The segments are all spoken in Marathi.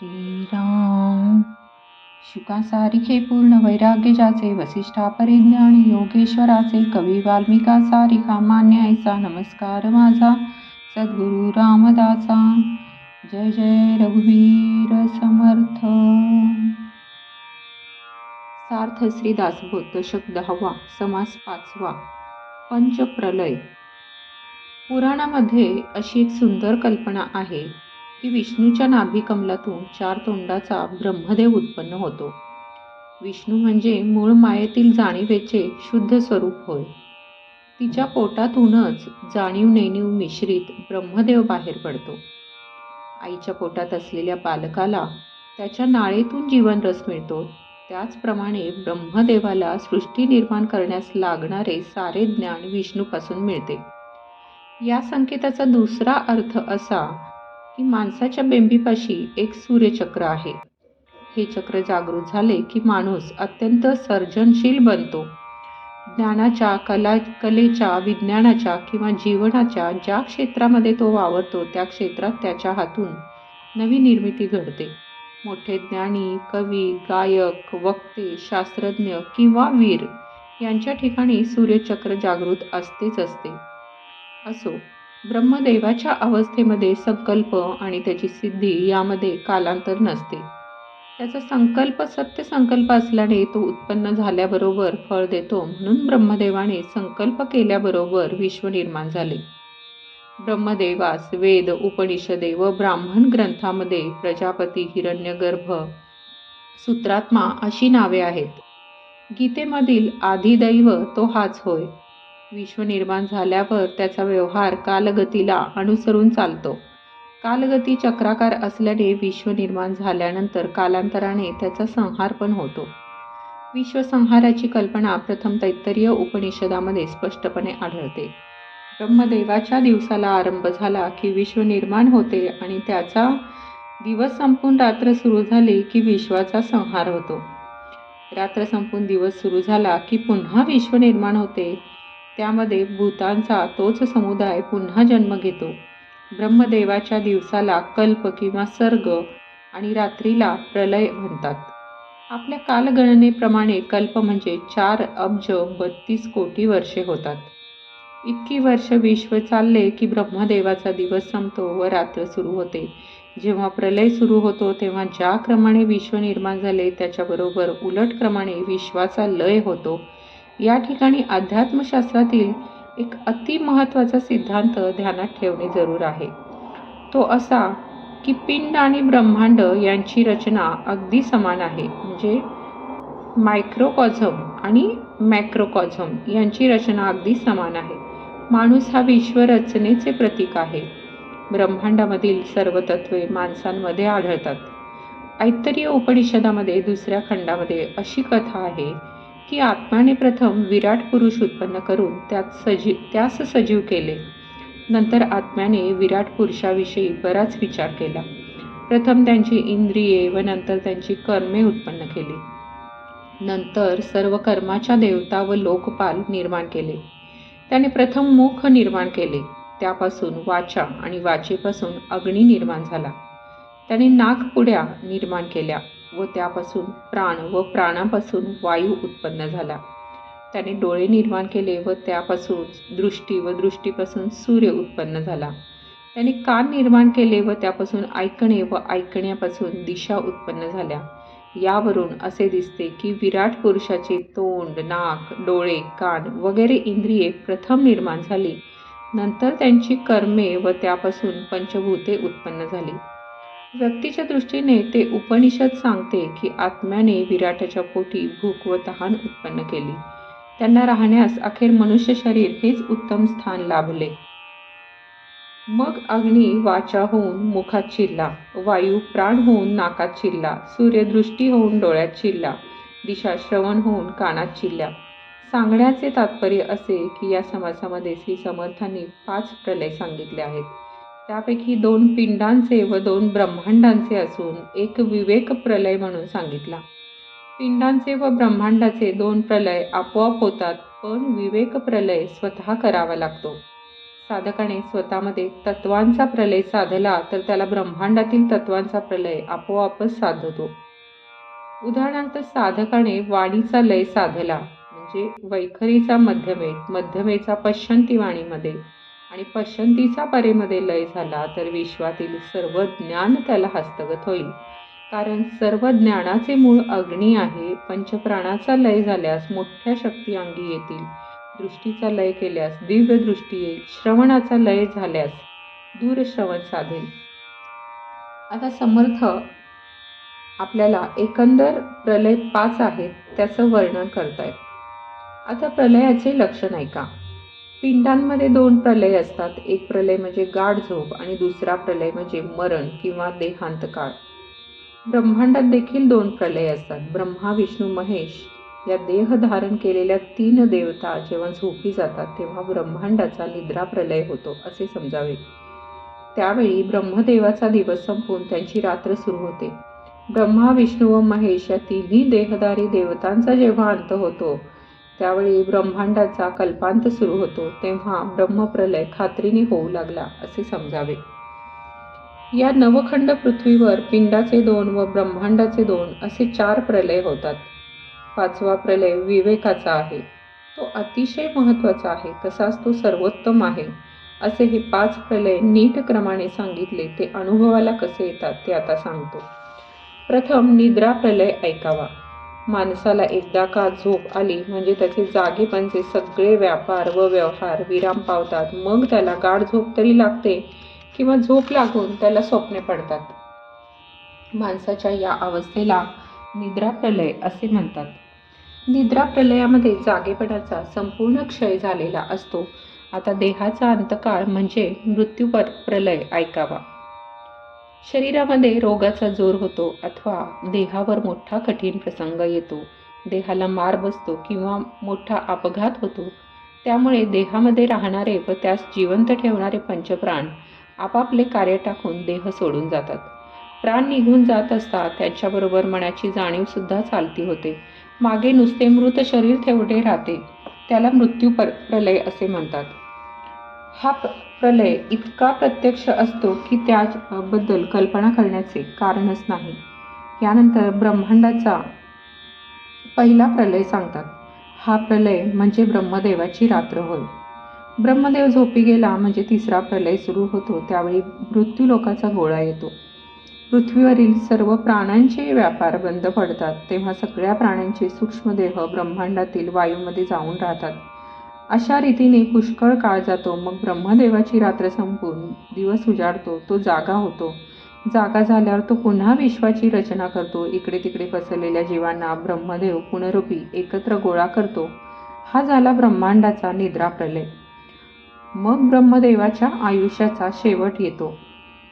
श्रीराम। शुकासारिखे पूर्ण वैराग्य ज्याचे वसिष्ठा योगेश्वराचे कवी वाल्मिका सारिका मान्य ऐसा नमस्कार माझा सद्गुरु रामदासा। जय जय रघुवीर समर्थ। सार्थ श्री दासबोध दशक दहावा समास पाचवा पंचप्रलय। पुराणामध्ये अशी एक सुंदर कल्पना आहे की विष्णूच्या नाभी कमलातून चार तोंडाचा ब्रह्मदेव उत्पन्न होतो. विष्णू म्हणजे मूळ मायेतील जाणीवेचे शुद्ध स्वरूप होय. तिच्या पोटातूनच जाणीव नेणीव मिश्रित ब्रह्मदेव बाहेर पडतो. आईच्या पोटात असलेल्या बालकाला त्याच्या नाळेतून जीवन रस मिळतो. त्याचप्रमाणे ब्रह्मदेवाला सृष्टी निर्माण करण्यास लागणारे सारे ज्ञान विष्णूपासून मिळते. या संकेताचा दुसरा अर्थ असा की माणसाच्या बेंबीपाशी एक सूर्यचक्र आहे. हे चक्र जागृत झाले की माणूस अत्यंत सर्जनशील बनतो. ज्ञानाच्या कला कलेच्या विज्ञानाच्या किंवा जीवनाच्या ज्या क्षेत्रामध्ये तो वावरतो त्या क्षेत्रात त्याच्या हातून नवी निर्मिती घडते. मोठे ज्ञानी कवी गायक वक्ते शास्त्रज्ञ किंवा वीर यांच्या ठिकाणी सूर्यचक्र जागृत असतेच असते. असो ब्रह्मदेवाच्या अवस्थेमध्ये संकल्प आणि त्याची सिद्धी यामध्ये कालांतर नसते. त्याचा संकल्प सत्य संकल्प असल्याने तो उत्पन्न झाल्याबरोबर फळ देतो म्हणून ब्रह्मदेवाने संकल्प केल्याबरोबर विश्व निर्माण झाले. ब्रह्मदेवास वेद उपनिषदे व ब्राह्मण ग्रंथामध्ये प्रजापती हिरण्यगर्भ सूत्रात्मा अशी नावे आहेत. गीतेमधील आधिदैव तो हाच होय. विश्व निर्माण झाल्यावर त्याचा व्यवहार कालगतीला अनुसरून चालतो. कालगती चक्राकार असल्याने विश्व निर्माण झाल्यानंतर कालांतराने त्याचा संहार पण होतो. विश्वसंहाराची कल्पना प्रथम तैत्तरीय उपनिषदामध्ये स्पष्टपणे आढळते. ब्रह्मदेवाच्या दिवसाला आरंभ झाला की विश्व निर्माण होते आणि त्याचा दिवस संपून रात्र सुरू झाली की विश्वाचा संहार होतो. रात्र संपून दिवस सुरू झाला की पुन्हा विश्व निर्माण होते. त्यामध्ये भूतांचा तोच समुदाय पुन्हा जन्म घेतो. ब्रह्मदेवाच्या दिवसाला कल्प किंवा सर्ग आणि रात्रीला प्रलय म्हणतात. आपल्या कालगणनेप्रमाणे कल्प म्हणजे चार अब्ज बत्तीस कोटी वर्षे होतात. इतकी वर्ष विश्व चालले की ब्रह्मदेवाचा दिवस संपतो व रात्र सुरू होते. जेव्हा प्रलय सुरू होतो तेव्हा ज्या क्रमाने विश्व निर्माण झाले त्याच्याबरोबर उलट क्रमाने विश्वाचा लय होतो. या ठिकाणी अध्यात्मशास्त्रातील एक अति महत्त्वाचा सिद्धांत ध्यानात ठेवणे जरूर आहे. तो असा की पिंड आणि ब्रह्मांड यांची रचना अगदी समान आहे. म्हणजे मायक्रोकॉझम आणि मॅक्रोकॉझम यांची रचना अगदी समान आहे. माणूस हा विश्वरचनेचे प्रतीक आहे. ब्रह्मांडामधील सर्व तत्वे माणसांमध्ये आढळतात. ऐतरीय उपनिषदामध्ये दुसऱ्या खंडामध्ये अशी कथा आहे की आत्माने प्रथम विराट पुरुष उत्पन्न करून त्यात सजीव त्यास सजीव केले. नंतर आत्म्याने विराट पुरुषाविषयी बराच विचार केला. प्रथम त्यांची इंद्रिये व नंतर त्यांची कर्मे उत्पन्न केली. नंतर सर्व कर्माच्या देवता व लोकपाल निर्माण केले. त्याने प्रथम मुख निर्माण केले. त्यापासून वाचा आणि वाचेपासून अग्नी निर्माण झाला. त्याने नागपुड्या निर्माण केल्या. व त्यापासून प्राण व प्राणापासून वायू उत्पन्न झाला. त्याने डोळे निर्माण केले व त्यापासून दृष्टी व दृष्टीपासून सूर्य उत्पन्न झाला. त्याने कान निर्माण केले व त्यापासून ऐकणे व ऐकण्यापासून दिशा उत्पन्न झाल्या. यावरून असे दिसते की विराट पुरुषाचे तोंड नाक डोळे कान वगैरे इंद्रिये प्रथम निर्माण झाली. नंतर त्यांची कर्मे व त्यापासून पंचभूते उत्पन्न झाली. व्यक्तीच्या दृष्टीने ते उपनिषद सांगते की आत्म्याने विराटाच्या पोटी भूक व तहान उत्पन्न केली. त्यांना राहण्यास अखेर मनुष्य शरीर हेच उत्तम स्थान लाभले. मग अग्नी वाचा होऊन मुखात शिरला. वायू प्राण होऊन नाकात शिरला. सूर्यदृष्टी होऊन डोळ्यात शिरला. दिशा श्रवण होऊन कानात शिरल्या. सांगण्याचे तात्पर्य असे की या समासामध्ये श्री समर्थांनी पाच प्रलय सांगितले आहेत. त्यापैकी दोन पिंडांचे व दोन ब्रह्मांडांचे असून एक विवेक प्रलय म्हणून सांगितला. पिंडांचे व ब्रह्मांडाचे दोन प्रलय आपोआप होतात पण विवेक प्रलय स्वतः करावा लागतो. साधकाने स्वतःमध्ये तत्वांचा प्रलय साधला तर त्याला ब्रह्मांडातील तत्वांचा प्रलय आपोआपच साधतो. उदाहरणार्थ साधकाने वाणीचा लय साधला म्हणजे वैखरीचा मध्यमेत मध्यमेचा पश्चंती वाणीमध्ये. आणि पसंतीचा परेमध्ये लय झाला तर विश्वातील सर्व ज्ञान त्याला हस्तगत होईल. कारण सर्व ज्ञानाचे मूळ अग्नी आहे. पंचप्राणाचा लय झाल्यास मोठ्या शक्ती अंगी येतील. दृष्टीचा लय केल्यास दिव्य दृष्टी येईल. श्रवणाचा लय झाल्यास दूरश्रवण साधेल. आता समर्थ आपल्याला एकंदर प्रलय पाच आहेत त्याचं वर्णन करतायत. आता प्रलयाचे लक्षण आहे का पिंडांमध्ये दोन प्रलय असतात. एक प्रलय म्हणजे गाढ झोप आणि दुसरा प्रलय म्हणजे मरण किंवा देहांत काळ ब्रह्मांडात देखील दोन प्रलय असतात. ब्रह्मा विष्णू महेश या देह धारण केलेल्या तीन देवता जेव्हा झोपी जातात तेव्हा ब्रह्मांडाचा निद्रा प्रलय होतो असे समजावे. त्यावेळी ब्रह्मदेवाचा दिवस संपून त्यांची रात्र सुरू होते. ब्रह्मा विष्णू व महेश या तिन्ही देहधारी देवतांचा जेव्हा अंत होतो त्यावेळी ब्रह्मांडाचा कल्पांत सुरू होतो तेव्हा ब्रह्मप्रलय खात्रीने होऊ लागला असे समजावे. या नवखंड पृथ्वीवर पिंडाचे दोन व ब्रह्मांडाचे दोन असे चार प्रलय होतात. पाचवा प्रलय विवेकाचा आहे. तो अतिशय महत्त्वाचा आहे तसाच तो सर्वोत्तम आहे. असे हे पाच प्रलय नीट क्रमाने सांगितले ते अनुभवाला कसे येतात ते आता सांगतो. प्रथम निद्रा प्रलय ऐकावा. माणसाला एकदा का झोप आली म्हणजे त्याचे जागेपणचे सगळे व्यापार व व्यवहार विराम पावतात. मग त्याला गाढ झोप तरी लागते किंवा झोप लागून त्याला स्वप्ने पडतात. माणसाच्या या अवस्थेला निद्रा प्रलय असे म्हणतात. निद्रा प्रलयामध्ये जागेपणाचा संपूर्ण क्षय झालेला असतो. आता देहाचा अंतकाळ म्हणजे मृत्यू प्रलय ऐकावा. शरीरामध्ये रोगाचा जोर होतो अथवा देहावर मोठा कठीण प्रसंग येतो. देहाला मार बसतो किंवा मोठा अपघात होतो. त्यामुळे देहामध्ये राहणारे व त्यास जिवंत ठेवणारे पंचप्राण आपापले कार्य टाकून देह सोडून जातात. प्राण निघून जात असता त्यांच्याबरोबर मनाची जाणीवसुद्धा चालती होते. मागे नुसते मृत शरीर तेवढे राहते. त्याला मृत्यू पर प्रलय असे म्हणतात. हा प्रलय इतका प्रत्यक्ष असतो की त्याबद्दल कल्पना करण्याचे कारणच नाही. यानंतर ब्रह्मांडाचा पहिला प्रलय सांगतात. हा प्रलय म्हणजे ब्रह्मदेवाची रात्र होय. ब्रह्मदेव झोपी गेला म्हणजे तिसरा प्रलय सुरू होतो त्यावेळी मृत्यू लोकाचा गोळा येतो. पृथ्वीवरील सर्व प्राण्यांचे व्यापार बंद पडतात तेव्हा सगळ्या प्राण्यांचे सूक्ष्मदेह ब्रह्मांडातील वायूमध्ये जाऊन राहतात. अशा रीतीने पुष्कळ काळ जातो. मग ब्रह्मदेवाची रात्र संपून दिवस उजाडतो. तो जागा होतो. जागा झाल्यावर तो पुन्हा विश्वाची रचना करतो. इकडे तिकडे पसरलेल्या जीवांना ब्रह्मदेव पुनरुपी एकत्र गोळा करतो. हा झाला ब्रह्मांडाचा निद्रा प्रलय. मग ब्रह्मदेवाच्या आयुष्याचा शेवट येतो.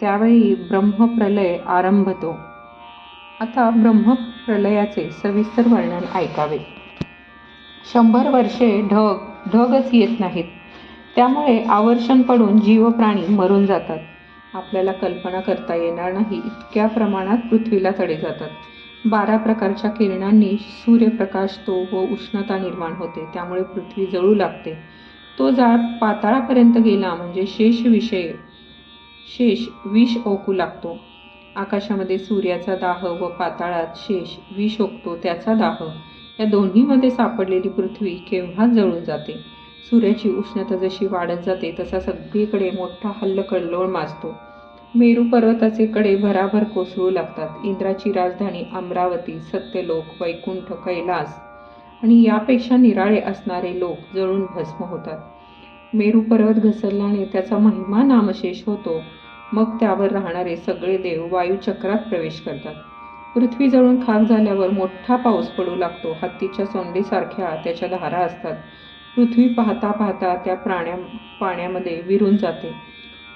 त्यावेळी ब्रह्मप्रलय आरंभतो. आता ब्रह्मप्रलयाचे सविस्तर वर्णन ऐकावे. शंभर वर्षे ढग ढगच येत नाहीत. त्यामुळे आवर्षण पडून जीव प्राणी मरून जातात. आपल्याला कल्पना करता येणार नाही इतक्या प्रमाणात पृथ्वीला तडे जातात. बारा प्रकारच्या किरणांनी सूर्यप्रकाश तो व उष्णता निर्माण होते त्यामुळे पृथ्वी जळू लागते. तो जाळ पाताळापर्यंत गेला म्हणजे शेष विषय शेष विष ओकू लागतो. आकाशामध्ये सूर्याचा दाह व पाताळात शेष विष ओकतो त्याचा दाह. या दोन्हीमध्ये सापडलेली पृथ्वी केव्हाच जळून जाते? सूर्याची उष्णता जशी वाढत जाते तसा सगळीकडे मोठा हल्लकल्लोळ माजतो. मेरू पर्वताचे कडे भराभर कोसळू लागतात. इंद्राची राजधानी अमरावती सत्यलोक वैकुंठ कैलास आणि यापेक्षा निराळे असणारे लोक जळून भस्म होतात. मेरू पर्वत घसरल्याने त्याचा महिमा नामशेष होतो. मग त्यावर राहणारे सगळे देव वायुचक्रात प्रवेश करतात. पृथ्वी जळून खाक झाल्यावर मोठा पाऊस पडू लागतो. हत्तीच्या सोंडीसारख्या त्याच्या धारा असतात. पृथ्वी पाहता पाहता त्या प्राण्या पाण्यामध्ये विरून जाते.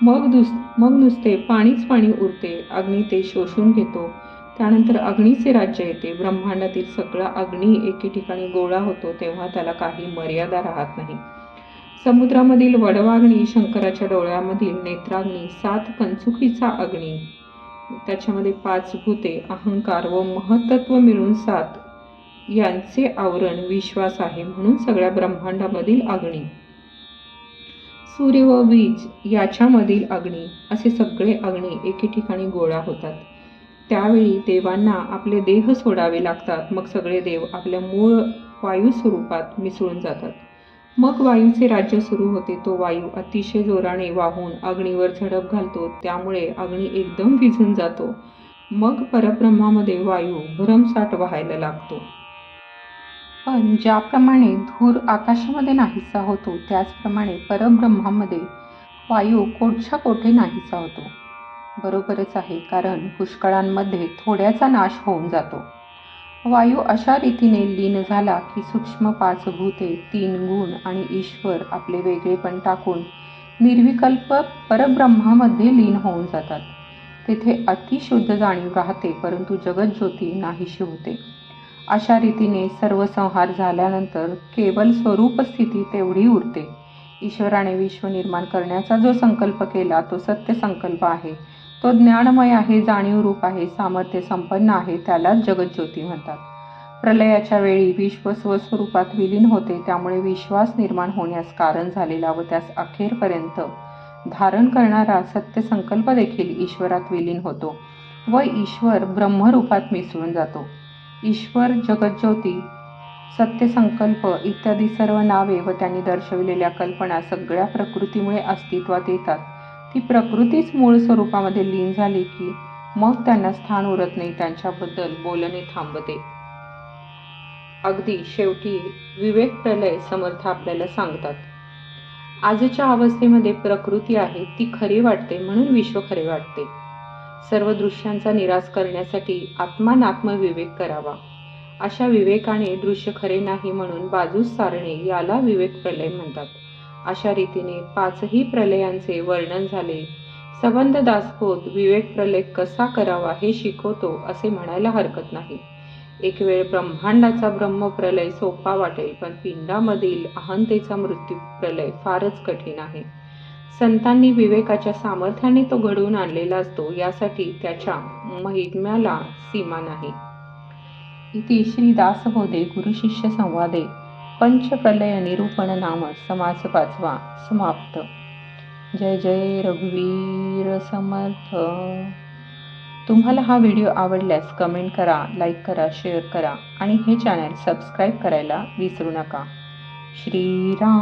मग दुस मग नुसते पाणीच पाणी उरते. अग्नी ते शोषून घेतो. त्यानंतर अग्नीचे राज्य येते. ब्रह्मांडातील सगळा अग्नी एके ठिकाणी गोळा होतो तेव्हा त्याला काही मर्यादा राहत नाही. समुद्रामधील वडवाग्नी शंकराच्या डोळ्यामधील नेत्राग्नी सात कंचुकीचा अग्नी त्याच्यामध्ये पाच भूते अहंकार व महत्त्व मिळून सात. यांचे आवरण विश्वास आहे म्हणून सगळ्या ब्रह्मांडामधील अग्नी. सूर्य व वीज याच्यामधील अग्नी असे सगळे अग्नी एके ठिकाणी गोळा होतात. त्यावेळी देवांना आपले देह सोडावे लागतात. मग सगळे देव आपल्या मूळ वायू स्वरूपात मिसळून जातात. मग वायूचे राज्य सुरू होते. तो वायू अतिशय जोराने वाहून अग्नीवर झडप घालतो. त्यामुळे अग्नी एकदम विझून जातो. मग परब्रह्मामध्ये वायू भरमसाठ व्हायला लागतो. पण ज्याप्रमाणे धूर आकाशामध्ये नाहीसा होतो त्याचप्रमाणे परब्रह्मामध्ये वायू कोठच्या कोठे नाहीसा होतो? बरोबरच आहे कारण पुष्कळांमध्ये थोड्याचा नाश होऊन जातो. वायू अशा रीतीने लीन झाला की सूक्ष्म पाच भूते तीन गुण आणि ईश्वर आपले वेगळेपण टाकून निर्विकल्प परब्रह्मामध्ये लीन होऊन जातात. तेथे अतिशुद्ध जाणीव राहते परंतु जगज्योती नाहीशी होते. अशा रीतीने सर्व संहार झाल्यानंतर केवळ स्वरूप स्थिती तेवढी उरते. ईश्वराने विश्व निर्माण करण्याचा जो संकल्प केला तो सत्य संकल्प आहे. तो ज्ञानमय आहे जाणीव रूप आहे सामर्थ्य संपन्न आहे त्यालाच जगज्योती म्हणतात. प्रलयाच्या वेळी विश्व स्वस्वरूपात विलीन होते त्यामुळे विश्वास निर्माण होण्यास कारण झालेला व त्यास अखेरपर्यंत धारण करणारा सत्य संकल्प देखील ईश्वरात विलीन होतो व ईश्वर ब्रह्मरूपात मिसळून जातो. ईश्वर जगज्योती सत्यसंकल्प इत्यादी सर्व नावे व त्यांनी दर्शविलेल्या कल्पना सगळ्या प्रकृतीमुळे अस्तित्वात येतात. ती प्रकृतीच मूळ स्वरूपामध्ये लीन झाली की मग त्यांना स्थान उरत नाही त्यांच्याबद्दल बोलणे थांबते. अगदी शेवटी विवेक प्रलय समर्थ आपल्याला सांगतात. आजच्या अवस्थेमध्ये प्रकृती आहे ती खरी वाटते म्हणून विश्व खरे वाटते. सर्व दृश्यांचा निराश करण्यासाठी आत्मानात्म विवेक करावा. अशा विवेकाने दृश्य खरे नाही म्हणून बाजूस सारणे याला विवेक प्रलय म्हणतात. अशा रीतीने पाचही प्रलयांचे वर्णन झाले. संबंध दासबोध विवेक प्रलय कसा करावा हे शिकवतो असे म्हणायला हरकत नाही. एक वेळ ब्रह्मांडाचा ब्रह्मप्रलय सोपा वाटेल पण पिंडामधील अहंतेचा मृत्यू प्रलय फारच कठीण आहे. संतांनी विवेकाच्या सामर्थ्याने तो घडवून आणलेला असतो यासाठी त्याच्या महिम्याला सीमा नाही. इति श्री दासबोधे गुरुशिष्य संवादे. पंचकलय निरूपण नाम समास पाचवा समाप्त. जय जय रघुवीर समर्थ. तुम्हाला हा व्हिडिओ आवडल्यास कमेंट करा लाईक करा शेअर करा आणि हे चॅनल सबस्क्राईब करायला विसरू नका. श्रीराम.